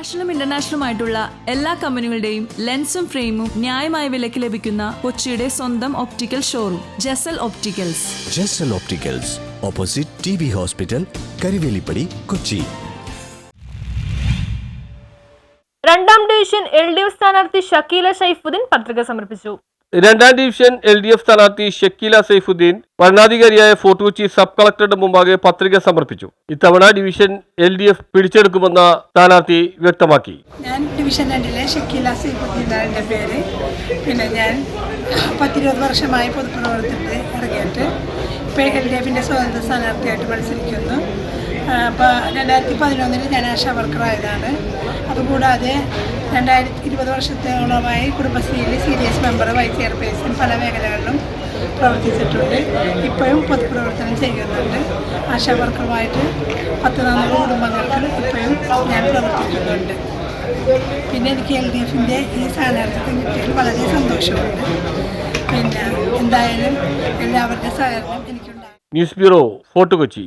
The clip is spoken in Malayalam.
നാഷണലും ഇന്റർനാഷണലും ആയിട്ടുള്ള എല്ലാ കമ്പനികളുടെയും ലെൻസും ഫ്രെയിമും ന്യായമായ വിലയ്ക്ക് ലഭിക്കുന്ന കൊച്ചിയുടെ സ്വന്തം optical showroom Jasal opticals Jasal opticals opposite T B hospital Karivelippady Kochi രണ്ടാം ഡിവിഷൻ എൽ ഡി എഫ് സ്ഥാനാർത്ഥി ഷക്കീല ഷൈഫുദ്ദീൻ പത്രിക സമർപ്പിച്ചു. രണ്ടാം ഡിവിഷൻ എൽ ഡി എഫ് സ്ഥാനാർത്ഥി ഷക്കീല സൈഫുദ്ദീൻ വരണാധികാരിയായ ഫോർട്ട് കൊച്ചി സബ് കളക്ടറുടെ മുമ്പാകെ പത്രിക സമർപ്പിച്ചു. ഇത്തവണ ഡിവിഷൻ എൽ ഡി എഫ് പിടിച്ചെടുക്കുമെന്ന സ്ഥാനാർത്ഥി വ്യക്തമാക്കി. ഞാൻ ഡിവിഷൻ രണ്ടിലെ ഷക്കീല സൈഫുദ്ദീൻ എന്റെ പേര്. പിന്നെ ഞാൻ പത്തിരുപത് വർഷമായി പൊതുപ്രവർത്തനത്തിൽ ഇറങ്ങിയിട്ട് ഇപ്പോൾ എൽ ഡി എഫിന്റെ സ്വതന്ത്ര സ്ഥാനാർത്ഥിയായിട്ട് മത്സരിക്കുന്നു. അപ്പോൾ രണ്ടായിരത്തി പതിനൊന്നിൽ ഞാൻ ആശാ വർക്കറായതാണ്. അതുകൂടാതെ രണ്ടായിരത്തി ഇരുപത് വർഷത്തോളമായി കുടുംബശ്രീയിൽ C D S member vice chairperson പല മേഖലകളിലും പ്രവർത്തിച്ചിട്ടുണ്ട്. ഇപ്പോഴും പൊതുപ്രവർത്തനം ചെയ്യുന്നുണ്ട്. ആശാ വർക്കറുമായിട്ട് പത്ത് നാനൂറ് കുടുംബങ്ങൾക്ക് ഇപ്പോഴും ഞാൻ പ്രവർത്തിക്കുന്നുണ്ട്. പിന്നെ എനിക്ക് എൽ ഡി എഫിന്റെ ഈ സ്ഥാനാർത്ഥിത്വം കിട്ടിയതിൽ വളരെ സന്തോഷമുണ്ട്. പിന്നെ എന്തായാലും എല്ലാവരുടെ സഹകരണം എനിക്കുണ്ടാകും. News bureau Fort Kochi.